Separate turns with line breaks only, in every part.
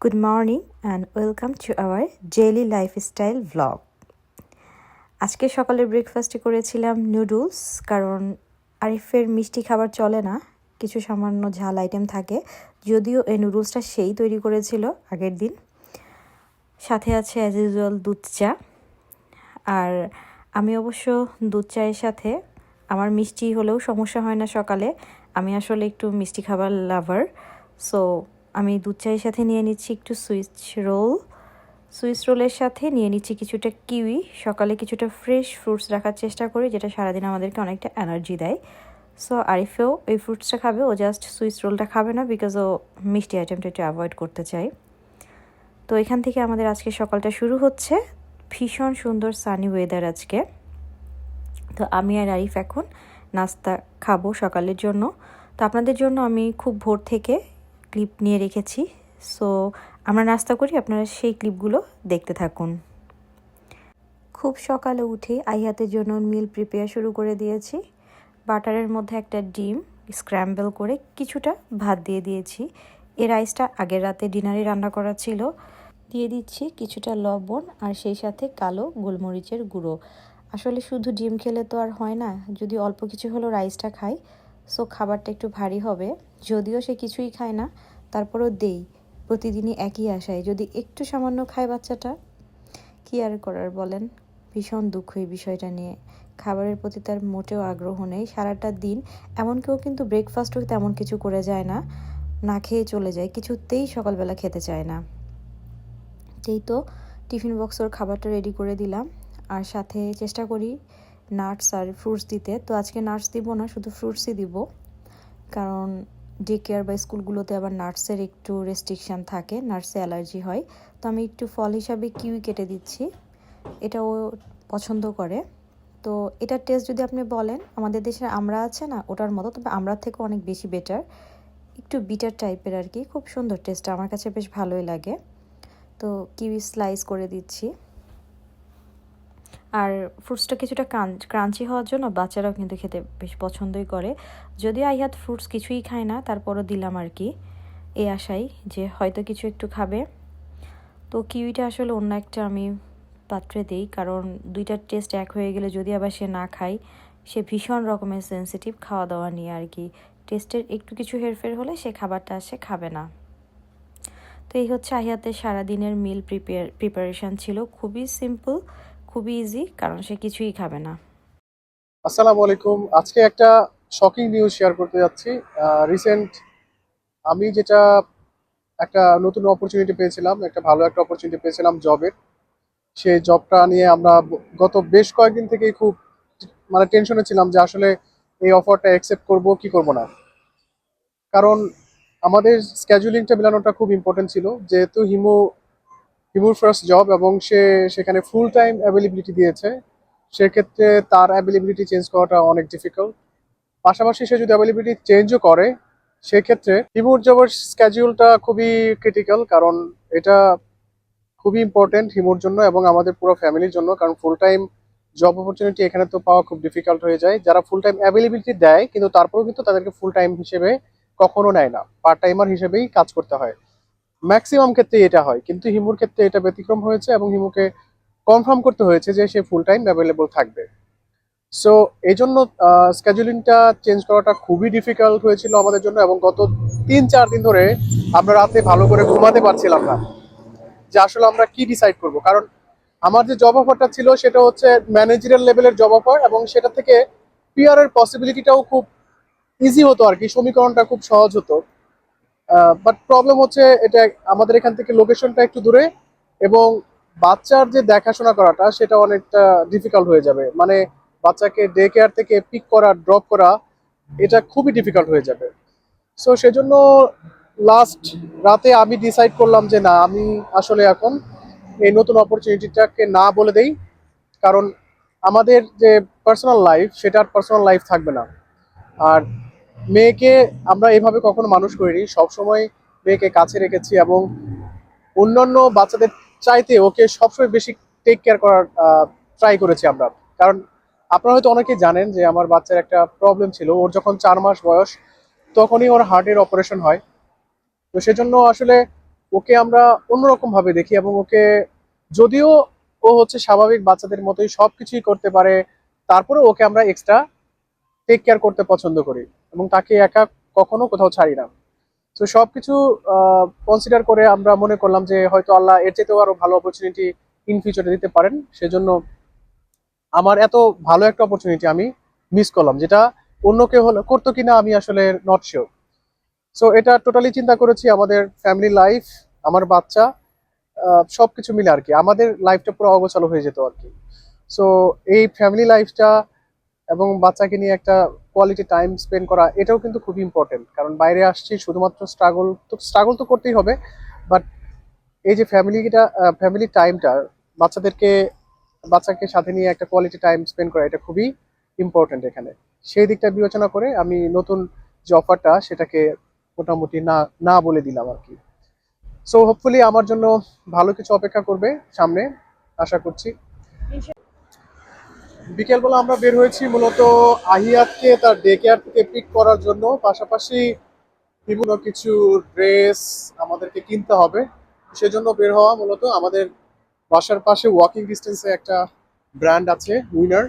Good morning and welcome to our daily lifestyle vlog. আজকে সকালের ব্রেকফাস্টে করেছিলাম নুডলস কারণ আরিফের মিষ্টি খাবার চলে না, কিছু সামান্য ঝাল আইটেম থাকে, যদিও এই নুডলসটা সেই তৈরি করেছিল আগের দিন সাথে আছে অ্যাজ ইউজুয়াল দুধ চা আর আমি অবশ্য দুধ চায়ের সাথে, আমার মিষ্টি হলেও সমস্যা হয় না সকালে, আমি আসলে একটু মিষ্টি খাবার লাভার সো আমি দুধ চায়ের সাথে নিয়ে নিচ্ছি একটু সুইচ রোল। সুইস রোলের সাথে নিয়ে নিচ্ছি কিছুটা কিউই। সকালে কিছুটা ফ্রেশ ফ্রুটস রাখার চেষ্টা করি, যেটা সারাদিন আমাদেরকে অনেকটা এনার্জি দেয়। সো আরিফেও এই ফ্রুটসটা খাবে, ও জাস্ট সুইস রোলটা খাবে না বিকজ ও মিষ্টি আইটেমটা একটু অ্যাভয়েড করতে চায়। তো এখান থেকে আমাদের আজকে সকালটা শুরু হচ্ছে। ভীষণ সুন্দর সানি ওয়েদার আজকে। তো আমি আর আরিফ এখন নাস্তা খাব সকালের জন্য। তো আপনাদের জন্য আমি খুব ভোর থেকে ক্লিপ নিয়ে রেখেছি। সো আমরা নাস্তা করি, আপনারা সেই ক্লিপগুলো দেখতে থাকুন। খুব সকালে উঠে আইহাতের জন্য মিল প্রিপেয়ার শুরু করে দিয়েছি। বাটারের মধ্যে একটা ডিম স্ক্র্যাম্বল করে কিছুটা ভাত দিয়ে দিয়েছি। এই রাইসটা আগের রাতে ডিনারে রান্না করা ছিল। দিয়ে দিচ্ছি কিছুটা লবণ আর সেই সাথে কালো গোলমরিচের গুঁড়ো। আসলে শুধু ডিম খেলে তো আর হয় না, যদি অল্প কিছু হলেও রাইসটা খাই সো খাবারটা একটু ভারী হবে। যদিও সে কিছুই খায় না, তারপরও দেই, প্রতিদিনই একই আশায়। যদি একটু সামান্য খায় বাচ্চাটা, কি আর করার বলেন? ভীষণ দুঃখ এই বিষয়টা নিয়ে। খাবারের প্রতি তার মোটেও আগ্রহ নেই। সারাটা দিন এমন কেউ কিন্তু ব্রেকফাস্টও তেমন কিছু করে যায় না না খেয়ে চলে যায়, কিছুতেই সকালবেলা খেতে চায় না। এই তো টিফিন বক্স ওর খাবারটা রেডি করে দিলাম। আর সাথে চেষ্টা করি নাটস আর ফ্রুটস দিতে। তো আজকে নাটস দিব না, শুধু ফ্রুটসই দিব। কারণ ডে কেয়ার বা স্কুলগুলোতে আবার নার্সের একটু রেস্ট্রিকশান থাকে, নার্সে অ্যালার্জি হয়। তো আমি একটু ফল হিসাবে কিউই কেটে দিচ্ছি। এটা ও পছন্দ করে। তো এটার টেস্ট যদি আপনি বলেন, আমাদের দেশের আমরা আছে না, ওটার মতো, তবে আমরা থেকে অনেক বেশি বেটার একটু বিটার টাইপের আর কি, খুব সুন্দর টেস্টটা আমার কাছে বেশ ভালোই লাগে। তো কিউই স্লাইস করে দিচ্ছি। আর ফ্রুটসটা কিছুটা ক্রাঞ্চি হওয়ার জন্য বাচ্চারাও কিন্তু খেতে বেশ পছন্দই করে। যদিও আইহাত ফ্রুটস কিছুই খায় না, তারপরও দিলাম আর কি। এই আশাই যে হয়তো কিছু একটু খাবে। তো কিউইটা আসলে অন্য একটা আমি পাত্রে দিই, কারণ দুইটার টেস্ট এক হয়ে গেলে যদি আবার সে না খায়, সে ভীষণ রকমের সেন্সিটিভ খাওয়া দাওয়া নিয়ে আর কি। টেস্টের একটু কিছু হেরফের হলে সে খাবারটা সে খাবে না। তো এই হচ্ছে আহিয়াতের সারাদিনের মিল প্রিপেয়ার প্রিপারেশান ছিল। খুবই সিম্পল খুবই ইজি কারণ সে কিছুই খাবে না।
আসসালামু আলাইকুম। আজকে একটা শকিং নিউজ শেয়ার করতে যাচ্ছি। রিসেন্ট আমি যেটা একটা নতুন অপরচুনিটি পেয়েছিলাম, একটা ভালো একটা অপরচুনিটি পেয়েছিলাম জবের সেই জবটা নিয়ে আমরা গত বেশ কয়েকদিন থেকেই খুব মানে টেনশনে ছিলাম যে আসলে এই অফারটা অ্যাকসেপ্ট করব কি করব না। কারণ আমাদের স্ক্যাজুলিংটা মেলানোটা খুব ইম্পর্টেন্ট ছিল। যেহেতু হিমো হিমুর ফার্স্ট জব এবং সে সেখানে ফুল টাইম অ্যাভেলেবিলিটি দিয়েছে। সেক্ষেত্রে তার অ্যাভেলেবিলিটি চেঞ্জ করাটা অনেক ডিফিকাল্ট পাশাপাশি সে যদি অ্যাভেলেবিলিটি চেঞ্জও করে, সেক্ষেত্রে হিমুর জবের স্ক্যাজুলটা খুবই ক্রিটিক্যাল কারণ এটা খুবই ইম্পর্টেন্ট হিমুর জন্য এবং আমাদের পুরো ফ্যামিলির জন্য কারণ ফুল টাইম জব অপরচুনিটি এখানে তো পাওয়া খুব ডিফিকাল্ট হয়ে যায়। যারা ফুল টাইম অ্যাভেলেবিলিটি দেয়, কিন্তু তারপরেও কিন্তু তাদেরকে ফুল টাইম হিসেবে কখনো নেয় না। পার্ট টাইমার হিসেবেই কাজ করতে হয়। ম্যাক্সিমাম ক্ষেত্রে এটা হয়। কিন্তু হিমুর ক্ষেত্রে এটা ব্যতিক্রম হয়েছে এবং হিমুকে কনফার্ম করতে হয়েছে যে সে ফুল টাইম অ্যাভেলেবল থাকবে। সো এই জন্য স্কেজুলিংটা চেঞ্জ করাটা খুবই ডিফিকাল্ট হয়েছিল আমাদের জন্য এবং গত তিন চার দিন ধরে আমরা রাতে ভালো করে ঘুমাতে পারছিলাম না। যে আসলে আমরা কি ডিসাইড করব? কারণ আমার যে জব অফারটা ছিল সেটা হচ্ছে ম্যানেজারিয়াল লেভেলের জব অফার এবং সেটা থেকে পিআর এর পসিবিলিটিটাও খুব ইজি হতো আর কি। সমীকরণটা খুব সহজ হতো। বাট প্রবলেম হচ্ছে এটা আমাদের এখান থেকে লোকেশনটা একটু দূরে এবং বাচ্চার যে দেখাশোনা করাটা সেটা অনেকটা ডিফিকাল্ট হয়ে যাবে। মানে বাচ্চাকে ডে কেয়ার থেকে পিক করা ড্রপ করা, এটা খুবই ডিফিকাল্ট হয়ে যাবে। সো সেজন্য লাস্ট রাতে আমি ডিসাইড করলাম যে না, আমি আসলে এখন এই নতুন অপরচুনিটিটাকে না বলে দেই। কারণ আমাদের যে পার্সোনাল লাইফ সেটার পার্সোনাল লাইফ থাকবে না। আর মেয়েকে আমরা এভাবে কখনো মানুষ করিনি। সবসময় মেয়েকে কাছে রেখেছি এবং অন্যান্য বাচ্চাদের চাইতে ওকে সবসময় বেশি টেক কেয়ার করার ট্রাই করেছি আমরা। কারণ আপনারা হয়তো অনেকেই জানেন যে আমার বাচ্চার একটা প্রবলেম ছিল। ওর যখন চার মাস বয়স, তখনই ওর হার্টের অপারেশন হয়। তো সেজন্য আসলে ওকে আমরা অন্যরকম ভাবে দেখি এবং ওকে যদিও ও হচ্ছে স্বাভাবিক বাচ্চাদের মতোই সব কিছুই করতে পারে তারপরে ওকে আমরা এক্সট্রা টেক কেয়ার করতে পছন্দ করি। এবং তাকে একা কখনো কোথাও ছাড়ি না। তো সবকিছু কনসিডার করে আমরা মনে করলাম যে হয়তো আল্লাহ এর চাইতেও আরও ভালো অপরচুনিটি ইন ফিউচারে দিতে পারেন। সেজন্য আমার এত ভালো একটা অপরচুনিটি আমি মিস করলাম যেটা অন্য কেউ হলে করতো কিনা আমি আসলে নট শিওর সো এটা টোটালি চিন্তা করেছি আমাদের ফ্যামিলি লাইফ আমার বাচ্চা আহ, সবকিছু মিলে আর কি। আমাদের লাইফটা পুরো অগোছালো হয়ে যেত আর কি। সো এই ফ্যামিলি লাইফটা এবং বাচ্চাকে নিয়ে একটা কোয়ালিটি টাইম স্পেন্ড করা, এটাও কিন্তু খুব ইম্পর্টেন্ট কারণ বাইরে আসছি, শুধুমাত্র স্ট্রাগল তো স্ট্রাগল তো করতেই হবে বাট এই যে ফ্যামিলিটা ফ্যামিলি টাইমটা বাচ্চাদেরকে, বাচ্চাকে সাথে নিয়ে একটা কোয়ালিটি টাইম স্পেন্ড করা, এটা খুবই ইম্পর্টেন্ট এখানে। সেই দিকটা বিবেচনা করে আমি নতুন যে অফারটা সেটাকে মোটামুটি না না বলে দিলাম আর কি। সো হোপফুলি আমার জন্য ভালো কিছু অপেক্ষা করবে সামনে, আশা করছি। বিকেলবেলা আমরা বের হয়েছি মূলত আহিয়াতকে তার ডে কেয়ার থেকে পিক করার জন্য। পাশাপাশি বিভিন্ন কিছু ড্রেস আমাদেরকে কিনতে হবে। সেজন্য বের হওয়া মূলত আমাদের বাসার পাশে ওয়াকিং ডিস্টেন্সে একটা ব্র্যান্ড আছে উইনার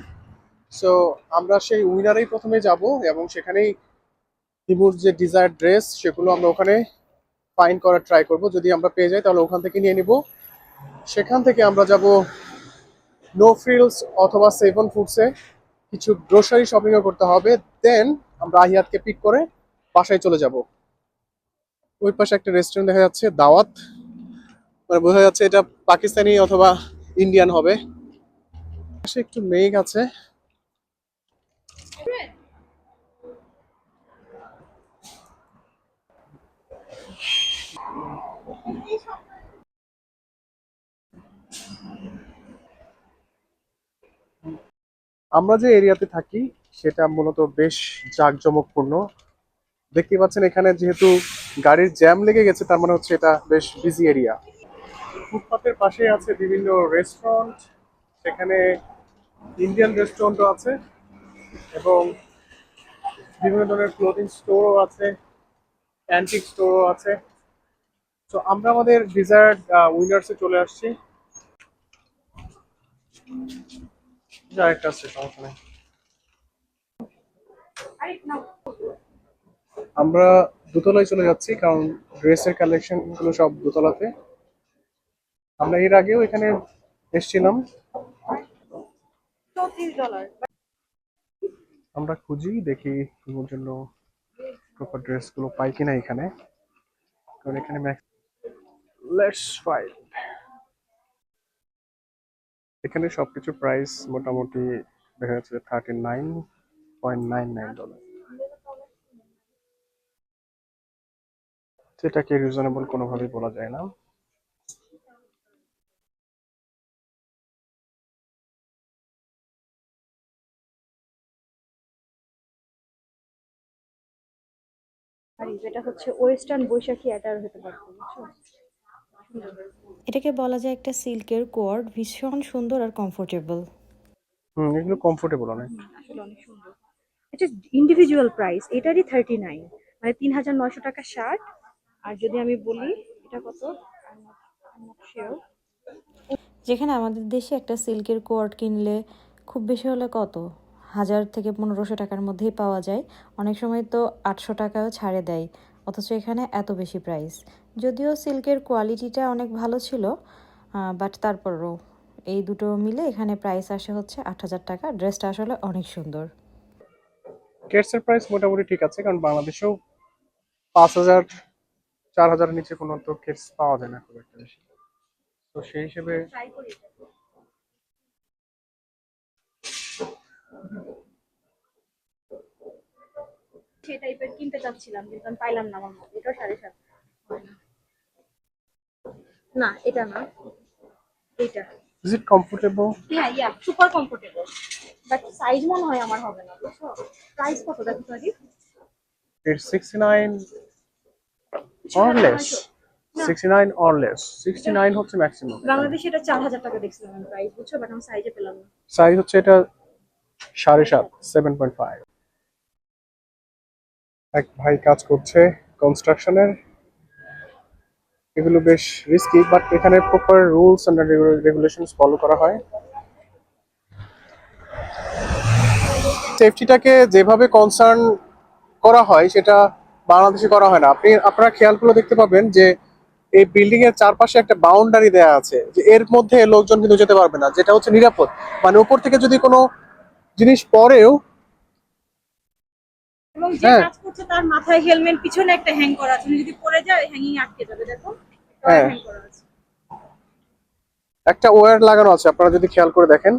সো আমরা সেই উইনারেই প্রথমে যাব এবং সেখানেই হিমুর যে ডিজায়ার ড্রেস সেগুলো আমরা ওখানে ফাইন করার ট্রাই করব। যদি আমরা পেয়ে যাই তাহলে ওখান থেকে নিয়ে নিব। সেখান থেকে আমরা যাব নো ফ্রিলস অথবা সেভেন ফুডসে কিছু গ্রোসারি শপিংও করতে হবে। দেন আমরা আহিয়াতকে পিক করে বাসায় চলে যাব। ওই পাশে একটা রেস্টুরেন্ট দেখা যাচ্ছে, দাওয়াত। মানে বোঝা যাচ্ছে এটা পাকিস্তানি অথবা ইন্ডিয়ান হবে। একটু মেঘ আছে। আমরা যে এরিয়াতে থাকি, সেটা মূলত বেশ জাঁকজমকপূর্ণ। দেখতে পাচ্ছেন এখানে যেহেতু গাড়ির জ্যাম লেগে গেছে, তার মানে হচ্ছে এটা বেশ বিজি এরিয়া ফুটপাতের পাশে আছে বিভিন্ন রেস্টুরেন্ট সেখানে ইন্ডিয়ান রেস্টুরেন্টও আছে এবং বিভিন্ন ধরনের ক্লোথিং স্টোরও আছে অ্যান্টিক স্টোরও আছে। তো আমরা আমাদের ডিজায়ার্ড উইনার্সে চলে আসছি। যা একটা আছে, সমস্যা নেই। আমরা দোতলায় চলে যাচ্ছি, কারণ ড্রেসের কালেকশনগুলো সব দোতলাতে। আমরা এর আগেও এখানে এসেছিলাম। আমরা খুঁজি, দেখি তোমার জন্য প্রপার ড্রেসগুলো পাই কিনা এখানে। কারণ এখানে লেটস ফাইট এখানে সবকিছু প্রাইস মোটামুটি দেখা যাচ্ছে thirty nine point nine nine dollar সেটাকে রিজনেবল কোনোভাবেই বলা যায় না।
আর যেটা হচ্ছে ওয়েস্টার্ন বৈশাখী অ্যাটার হতে পারতো বুঝছ?
এটাকে বলা যায় একটা সিল্কের কোয়ার্ড ভীষণ সুন্দর আর কমফোর্টেবল
হুম এগুলো কমফোর্টেবল অনেক।
আসলে অনেক সুন্দর। এটা ইন্ডিভিজুয়াল প্রাইস এটারই থার্টি নাইন মানে তিন হাজার নয়শো টাকা শার্ট আর যদি আমি বলি এটা কত?
যেখানে আমাদের দেশে একটা সিল্কের কোয়ার্ড কিনলে খুব বেশি হলে কত? হাজার থেকে পনেরোশো টাকার মধ্যেই পাওয়া যায়। অনেক সময় তো আটশো টাকাও ছাড়ে দেয়। অথচ এখানে এত বেশি প্রাইস যদিও সিল্কের কোয়ালিটিটা অনেক ভালো ছিল বাট তারপরও এই দুটো মিলে এখানে প্রাইস আসে হচ্ছে আট হাজার টাকা। ড্রেসটা আসলে অনেক সুন্দর।
কেটসের প্রাইস মোটামুটি ঠিক আছে, কারণ বাংলাদেশেও পাঁচ হাজার, চার হাজারের নিচে কোনো তো কেটস পাওয়া যায় না খুব একটা বেশি। তো সেই হিসেবে
ট্রাই করি সে টাইপের কিনতে চাচ্ছিলাম কিন্তু আমি পাইলাম না আমার মতো এটাও সাড়ে সাত। না এটা না। এইটা।
ইজ ইট কমফোর্টেবল
হ্যাঁ yeah super comfortable but size মনে হয় আমার হবে না বুঝছ? প্রাইস কত দেখো তো আগে?
Or less sixty nine or less sixty nine হচ্ছে ম্যাক্সিমাম
বাংলাদেশে এটা চার হাজার টাকা দেখছিলাম আমি প্রাইস বুঝছ? বাট আমি সাইজে পেলাম না।
সাইজ হচ্ছে এটা সাড়ে সাত সেভেন পয়েন্ট ফাইভ এক ভাই কাজ করছে কনস্ট্রাকশনের এগুলো বেশ রিস্কি বাট এখানে proper rules and regulations follow করা হয়। সেফটিটাকে যেভাবে কনসার্ন করা হয়, সেটা বাংলাদেশে করা হয় না। আপনি আপনারা খেয়াল করে দেখতে পাবেন যে এই বিল্ডিং এর চারপাশে একটা বাউন্ডারি দেয়া আছে যে এর মধ্যে লোকজন কিন্তু যেতে পারবে না, যেটা হচ্ছে নিরাপদ। মানে উপর থেকে যদি কোনো জিনিস পড়েও
এবং যে
হ্যাঁ।
কাজ করছে তার মাথায় হেলমেট পিছনে একটা হ্যাং করা আছে। যদি পড়ে যায় হ্যাঙ্গিং আটকে যাবে দেখো।
হ্যাঁ।
করা
একটা ওয়্যার লাগানো আছে আপনারা যদি খেয়াল করে দেখেন।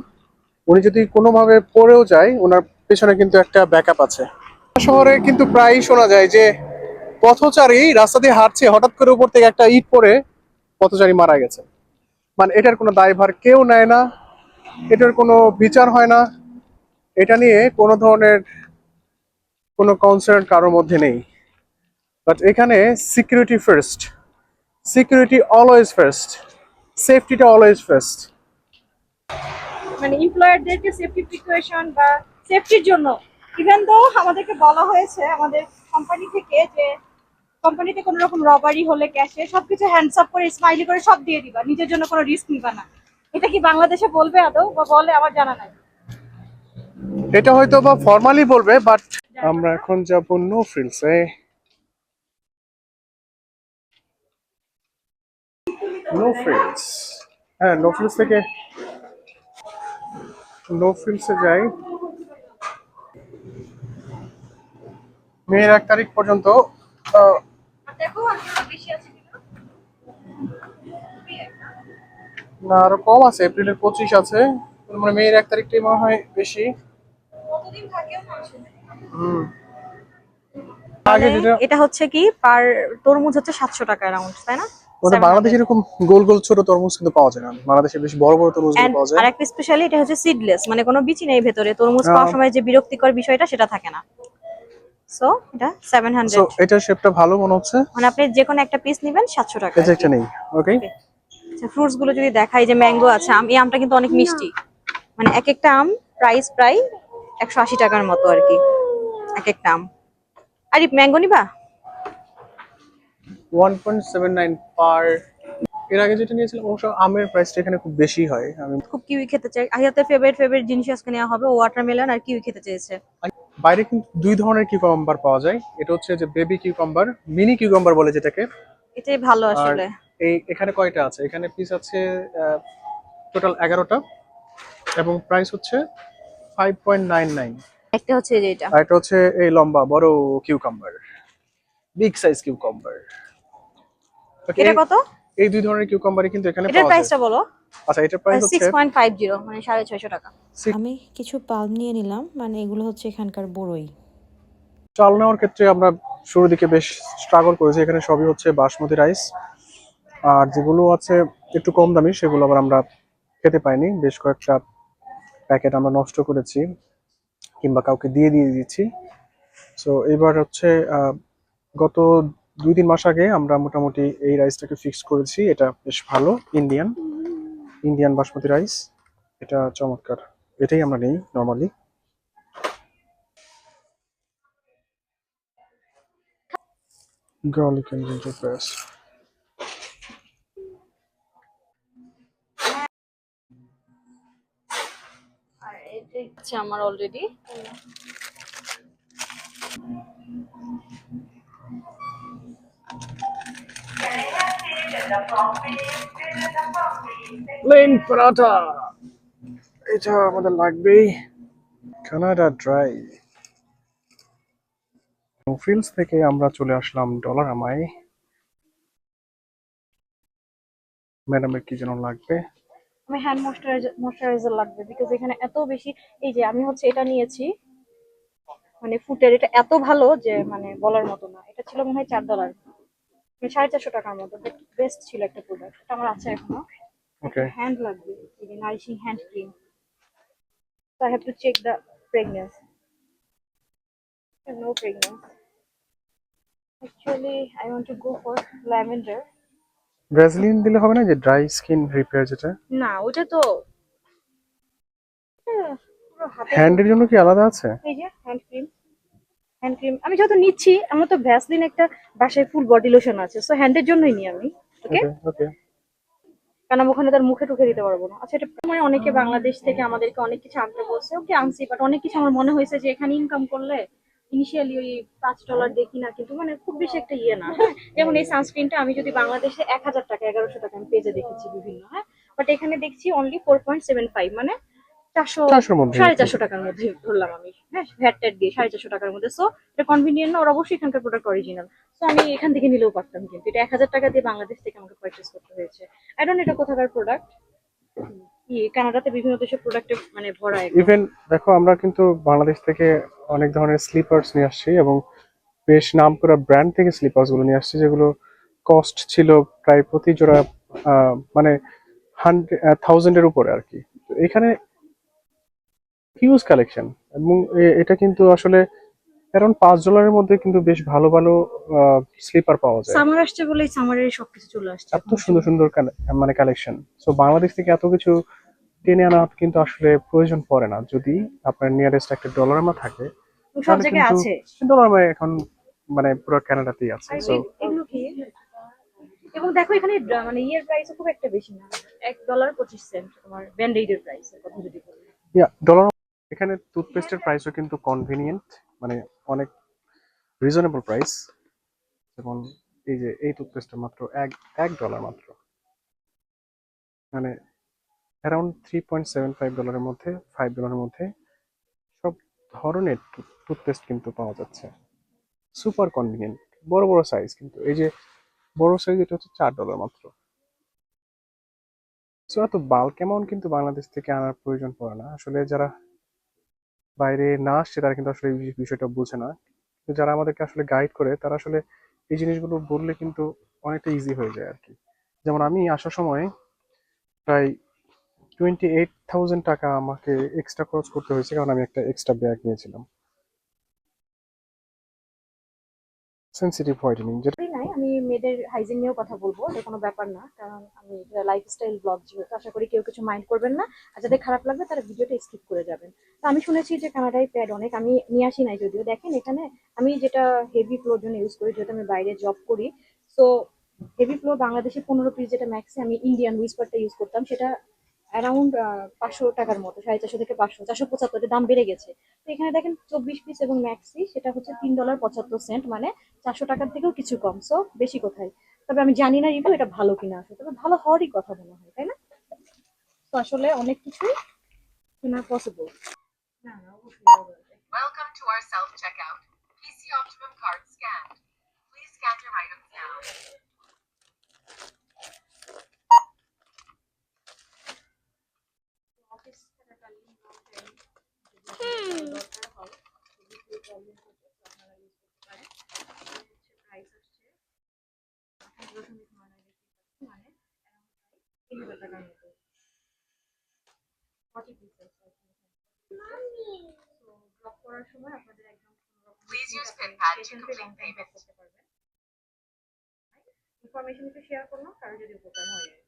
উনি যদি কোনোভাবে পড়েও যায় ওনার পেছনে কিন্তু একটা ব্যাকআপ আছে। শহরে কিন্তু প্রায়ই শোনা যায় যে পথচারী রাস্তা দিয়ে হাঁটছে হঠাৎ করে উপর থেকে একটা ইট পরে পথচারী মারা গেছে। মানে এটার কোনো দায়ভার কেউ নেয় না এটার কোনো বিচার হয় না। এটা নিয়ে কোনো ধরনের কোনো কনসার্ন কারোর মধ্যে নেই। বাট এখানে security first security always first সেফটিটা always first
মানে এমপ্লয়ারদেরকে সেফটি প্রিকশন বা সেফটির জন্য ইভেন তো আমাদেরকে বলা হয়েছে আমাদের কোম্পানি থেকে যে কোম্পানিতে কোনো রকম রবারি হলে ক্যাশে সবকিছু হ্যান্ডস আপ করে স্মাইলি করে সব দিয়ে দিবা। নিজের জন্য কোনো রিস্ক নিবা না। এটা কি বাংলাদেশে বলবে আদৌ? বা বলে আমার জানা নাই।
এটা হয়তো বা ফর্মালি বলবে বাট আমরা এখন যাব নো ফ্রিলসে নো ফ্রিলস হ্যাঁ নো ফ্রিলস থেকে নো ফ্রিলসে যাই। মেয়ের এক তারিখ পর্যন্ত না, আরও কম আছে, এপ্রিলের পঁচিশ আছে। মানে মেয়ের এক তারিখটাই মনে হয় বেশি।
এটা হচ্ছে কি পার তরমুজ হচ্ছে সাতশো টাকা তাই না?
বাংলাদেশে এরকম গোল গোল ছোট তরমুজ কিন্তু পাওয়া যায় না। বাংলাদেশে বেশ বড় বড় তরমুজ পাওয়া যায়।
আরেকটা স্পেশালি এটা হচ্ছে সিডলেস মানে কোনো বিচি নেই ভেতরে। তরমুজ
হ্যাঁ।
খাওয়ার সময় যে বিরক্তিকর বিষয়টা সেটা থাকে না। সো এটা সেভেন
সো
হান্ড্রেড
এটার শেপটা ভালো মনে হচ্ছে?
মানে আপনি যে কোনো একটা পিস নেবেন সাতশো টাকা।
এটা একটা নেই। ওকে
ফ্রুটসগুলো যদি দেখাই যে ম্যাঙ্গো আছে আম এই আমটা কিন্তু অনেক মিষ্টি। মানে এক একটা আম প্রাইস প্রায় একশো আশি টাকার মতো আর কি। এক একটা আম আরে ম্যাঙ্গো নিবা?
One point seven nine per এর আগে যেটা নিয়েছিলাম অবশ্য আমের প্রাইসটা এখানে খুব বেশি হয়। আমি
খুব কিউই খেতে চাই। আহিয়াতে ফেভারিট ফেভারিট জিনিস আজকে নেওয়া হবে ওয়াটারমেলন আর কিউই খেতে চেয়েছে।
বাইরে কিন্তু দুই ধরনের কিউকাম্বার পাওয়া যায়। এটা হচ্ছে যে বেবি কিউকাম্বার মিনি কিউকাম্বার বলে যেটাকে।
এটাই ভালো আসলে।
এই এখানে কয়টা আছে? এখানে পিস আছে টোটাল এগারোটা। এবং প্রাইস হচ্ছে ফাইভ পয়েন্ট নাইন নাইন
একটা হচ্ছে এই যে এটা।
হচ্ছে এই লম্বা বড় কিউকাম্বার বিগ সাইজ কিউকাম্বার
এটা কত?
এই দুই ধরনের কিউকাম্বারই কিন্তু এখানে পাওয়া যায়।
প্রাইসটা বলো।
আচ্ছা এটার প্রাইস হচ্ছে
মানে টাকা।
আমি কিছু পাল্ম নিয়ে নিলাম মানে এগুলো হচ্ছে এখানকার বড়ই।
চাল নেওয়ার ক্ষেত্রে আমরা শুরুর দিকে বেশ স্ট্রাগল করেছি। এখানে সবই হচ্ছে বাসমতি রাইস আর যেগুলো আছে একটু কম দামি সেগুলো আবার আমরা খেতে পাইনি। বেশ কয়েকটা প্যাকেট আমরা নষ্ট করেছি কিংবা কাউকে দিয়ে দিয়ে দিয়েছি। সো এবার হচ্ছে গত দুই তিন মাস আগে আমরা মোটামুটি এই রাইসটাকে ফিক্স করেছি। এটা বেশ ভালো ইন্ডিয়ান ইন্ডিয়ান বাসমতি রাইস। এটা চমৎকার। এটাই আমরা নেই normally garlic and ginger paste.
হচ্ছে আমার অলরেডি
প্লেন পরাঠা এটা আমাদের লাগবেই। কানাডা ড্রাই ফিল্স থেকে আমরা চলে আসলাম ডলার আমায় ম্যাডামের কি যেন লাগবে?
আমি হ্যান্ড ময়শ্চারাইজার ময়শ্চারাইজার লাগবে বিকজ এখানে এত বেশি এই যে আমি হচ্ছে এটা নিয়েছি মানে ফুটের এটা এত ভালো যে মানে বলার মতো না। এটা ছিল মনে হয় চার ডলার মানে সাড়ে চারশো টাকার মতো বেস্ট ছিল একটা প্রোডাক্ট এটা আমার আছে
এখনও।
হ্যান্ড লাগবে এই যে nourishing hand cream so I have to check the pregnancy no pregnancy actually I want to go for lavender
Brazilian দিলে হবে না যে ড্রাই স্কিন রিপেয়ার যেটা?
না ওটা তো
হ্যান্ডের জন্য কি আলাদা আছে?
এই যে হ্যান্ড ক্রিম হ্যান্ড ক্রিম আমি যত নিচ্ছি আমার তো ভ্যাসলিন একটা বাসায় ফুল বডি লোশন আছে সো হ্যান্ডের জন্যই নিই আমি ওকে
ওকে
কারণ আমি ওখানে তার মুখে টুকে দিতে পারব না। আচ্ছা এটা মানে অনেকে বাংলাদেশ থেকে আমাদেরকে অনেক কিছু আনতে বলছে ওকে আনছি বাট অনেক কিছু আমার মনে হয়েছে যে এখানে ইনকাম করলে ইনিশিয়ালি ওই পাঁচ ডলার দেখি না কিন্তু মানে খুব বেশি একটা ইয়ে না। হ্যাঁ যেমন এই সানস্ক্রিনটা আমি যদি বাংলাদেশে এক হাজার টাকা এগারোশো টাকা আমি পেজে দেখেছি বিভিন্ন হ্যাঁ। বাট এখানে দেখছি only four point seven five মানে চারশো সাড়ে চারশো টাকার মধ্যে ধরলাম আমি হ্যাঁ ভ্যাট ট্যাট দিয়ে সাড়ে চারশো টাকার মধ্যে। সো এটা কনভিনিয়েন্ট না ওর অবশ্যই এখানকার প্রোডাক্ট অরিজিনাল তো আমি এখান থেকে নিলেও পারতাম কিন্তু। এটা এক হাজার টাকা দিয়ে বাংলাদেশ থেকে আমাকে পারচেস করতে হয়েছে। আই ডোন্ট এটা কোথাকার প্রোডাক্ট কি কানাডাতে বিভিন্ন দেশের প্রোডাক্টে মানে ভরা
ইভেন দেখো, আমরা কিন্তু বাংলাদেশ থেকে অনেক ধরনের স্লিপার্স নিয়ে আসছি এবং বেশ নাম করা ব্র্যান্ড থেকে স্লিপার্সগুলো নিয়ে আসছি, যেগুলো কস্ট ছিল প্রায় প্রতি জোড়া মানে হান্ড্রেড থাউজেন্ডের উপরে আর কি। এখানে হিউজ কালেকশন এবং এটা কিন্তু আসলে অ্যারাউন্ড পাঁচ ডলারের মধ্যে কিন্তু বেশ ভালো ভালো স্লিপার পাওয়া যায়।
সামার আসছে বলেই সামারের সবকিছু চলে আসছে।
এত সুন্দর সুন্দর মানে কালেকশন সো বাংলাদেশ থেকে এত কিছু টেনে আনা কিন্তু আসলে প্রয়োজন পড়ে না। যদি আপনার নিয়ারেস্ট একটা ডলার আমা থাকে
সব জায়গায় আছে।
ডলার আমা এখন মানে পুরো কানাডাতেই আছে। সো
এগুলো কি? এবং দেখো এখানে মানে ইয়ের প্রাইস খুব একটা বেশি না। এক ডলার পঁচিশ সেন্ট তোমার ব্যান্ডেডের প্রাইস কথা যদি বলি।
ইয়া ডলার এখানে টুথপেস্টের প্রাইসও কিন্তু কনভিনিয়েন্ট মানে অনেক রিজনেবল প্রাইস যেমন এই যে এই টুথপেস্টটা মাত্র এক এক ডলার মাত্র। মানে around three point seven five ডলারের মধ্যে ফাইভ ডলারের মধ্যে সব ধরনের টুথপেস্ট কিন্তু পাওয়া যাচ্ছে। সুপার কনভিনিয়েন্ট বড় বড় সাইজ কিন্তু। এই যে বড় সাইজ এটা হচ্ছে চার ডলার মাত্র। সো এত বাল্ক অ্যামাউন্ট কিন্তু বাংলাদেশ থেকে আনার প্রয়োজন পড়ে না। আসলে যারা বাইরে না আসছে, তারা কিন্তু আসলে এই বিষয়টা বোঝে না। যারা আমাদেরকে আসলে গাইড করে, তারা আসলে এই জিনিসগুলো বললে কিন্তু অনেকটা ইজি হয়ে যায় আর কি যেমন আমি আসার সময় প্রায় টোয়েন্টি এইট থাউজেন্ড টাকা আমাকে এক্সট্রা খরচ করতে হয়েছে, কারণ আমি একটা এক্সট্রা ব্যাগ নিয়েছিলাম। সেন্সিটিভ হোয়াইটেনিং যেটা
নাই, আমি মেয়েদের হাইজিন নিয়েও কথা বলব, এটা কোনো ব্যাপার না, কারণ আমি লাইফস্টাইল ব্লগ যেহেতু আশা করি কেউ কিছু মাইন্ড করবেন না, আর যাদের খারাপ লাগবে তারা ভিডিওটা স্কিপ করে যাবেন। তো আমি শুনেছি যে কানাডায় প্যাড অনেক, আমি নিয়ে আসি নাই যদিও, দেখেন এখানে আমি যেটা হেভি ফ্লোর জন্য ইউজ করি, যেহেতু আমি বাইরে জব করি সো হেভি ফ্লোর বাংলাদেশে পনেরো পিস যেটা ম্যাক্সে আমি ইন্ডিয়ান উইসপারটা ইউজ করতাম, সেটা অ্যারাউন্ড পাঁচশো টাকার মতো, সাড়ে চারশো থেকে পাঁচশো, চারশো পঁচাত্তর দাম বেড়ে গেছে। তো এখানে দেখেন চব্বিশ পিস এবং ম্যাক্সি সেটা হচ্ছে তিন ডলার পঁচাত্তর সেন্ট মানে চারশো টাকার থেকেও কিছু কম সো বেশি কোথায়? তবে আমি জানি না রিভিউ এটা ভালো কিনা আসলে, তবে ভালো হওয়ারই কথা মনে হয়, তাই না? তো আসলে অনেক কিছুই কেনা পসিবল না না অবশ্যই বলব।
Welcome to our self-checkout. PC Optimum card scanned. Please scan your items now.
Office থাকাকালীন long time যদি দরকার হয়, যদি কেউ problem হচ্ছে, তো আপনারা use করতে পারেন। এখানে হচ্ছে price আসছে, আঠাশ দশমিক নয় নয় দেখতে পাচ্ছি, মানে around প্রায় তিন হাজার টাকার মতো। 40 pieces আর কি। So, drop করার সময় আপনাদের একদম কোনো রকম
Please use
চিন্তা
PinPad
করেন,
to
patient এর
complete
long time
payment.
drop করতে পারবেন। ইনফরমেশন একটু শেয়ার করলাম কারও যদি উপকার হয় আর কি।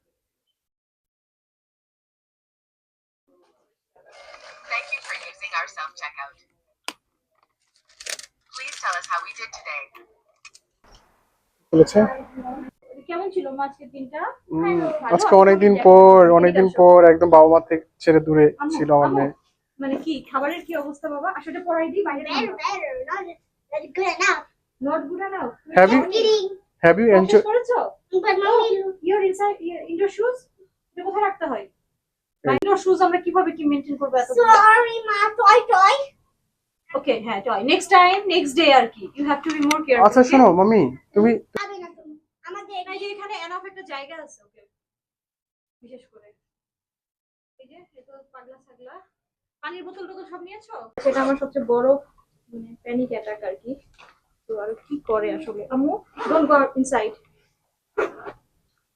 Thank you for using our self-checkout. Please tell us how we did today.
বলেছে?
কেমন ছিল আজকের দিনটা?
আজকে অনেকদিন পর অনেকদিন পর একদম বাবা মা থেকে ছেড়ে দূরে ছিল আমার মেয়ে।
মানে কি খাবারের কি অবস্থা বাবা? আসলে পড়াই দিই বাইরে
Better, better, not that's good enough.
নোটগুলো নাও
Have you- have you enjoy
করেছ
but mommy,
your inside indoor shoes এটা কোথায় রাখতে হয়? ইনডোর শুজ আমরা কীভাবে কি মেইনটেইন করব এত
toy.
ওকে হ্যাঁ toy next time next day আর কি। You have to be more careful
আচ্ছা শোনো মামি তুমি
না তুমি আমাদের
যে এখানে এনাফ একটা জায়গা আছে ওকে বিশেষ করে। এই যে এত পাগলা ছাগলা। পানির বোতল টোতল সব নিয়েছো? সেটা আমার সবচেয়ে বড় মানে প্যানিক অ্যাটাক আর কি। তো আর কি করে আসলে? আম্মু ডোন্ট গো ইনসাইড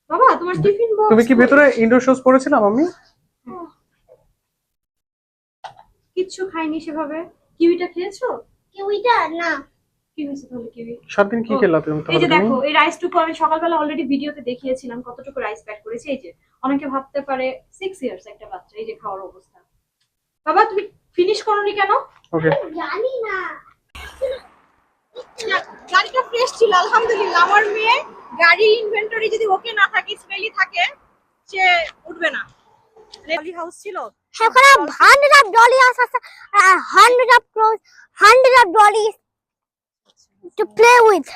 বাবা তোমার টিফিন বক্স
তুমি কি ভেতরে ইনডোর শুজ পরেছিলাম আমি
কিচ্ছু খাইনি সেভাবে। কিউইটা খেয়েছো?
কি ওইটা না।
কি হয়েছে তাহলে কিউই?
সারাদিন কি খেলা তুমি?
এই যে দেখো এই রাইসটুকু আমি সকালবেলা অলরেডি ভিডিওতে দেখিয়েছিলাম কতটুকু রাইস প্যাক করেছি। এই যে অনেকে ভাবতে পারে সিক্স ইয়ার্স একটা বাচ্চা এই যে খাওয়ার অবস্থা। বাবা তুমি ফিনিশ করনি কেন?
ওকে
জানি না।
গাড়িটা ফ্রেশ ছিল আলহামদুলিল্লাহ। আমার মেয়ে গাড়ি ইনভেন্টরি যদি ওকে না থাকে স্মেলি থাকে সে উঠবে না। ডলি হাউস ছিল।
সেখানে hundred of dolly hundred of clothes hundred of dolly to play with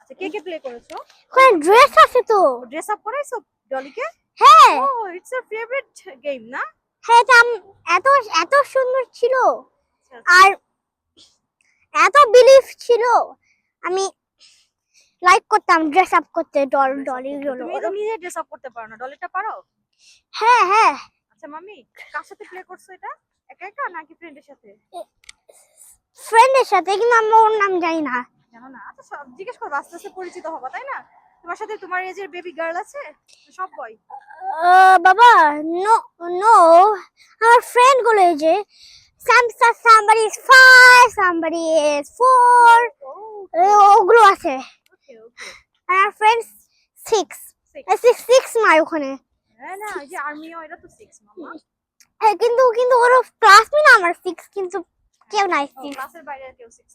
আচ্ছা কে কে প্লে করেছ?
ওখানে ড্রেস আছে তো।
ড্রেস আপ করাইছো ডলিকে
হ্যাঁ।
ও ইটস আ ফেভারিট গেম না?
হ্যাঁ এটা এত এত সুন্দর ছিল।
আচ্ছা,
আর এত বিলিফ ছিল। আমি লাইক করতাম ড্রেস আপ করতে ডল ডলি গুলো
তুমি নিজে ড্রেস আপ করতে পারো না। ডলিটা পারো?
হ্যাঁ হ্যাঁ।
আচ্ছা মামি কার সাথে প্লে করছ এটা? একা একা নাকি ফ্রেন্ডের সাথে?
ফ্রেন্ডের সাথে কিন্তু আমি ওর নাম জানি না।
জানো না? আচ্ছা সব জিজ্ঞেস করব আস্তে আস্তে পরিচিত হবা তাই না? তোমার সাথে তোমার এজের বেবি গার্ল আছে সব বয়
বাবা নো নো আমার ফ্রেন্ডগুলো এই যে সামসা somebody is five somebody is four ওগুলো আছে।
ওকে ওকে
আর ফ্রেন্ডস সিক্স. সিক্স সিক্স নয় ওখানে।
হ্যাঁ না এই যে আর্মিও এটা তো সিক্স মামা।
হ্যাঁ কিন্তু কিন্তু ওর ক্লাসমেট আমার 6 কিন্তু কেউ নাই 6
ক্লাসের বাইরে কেউ সিক্স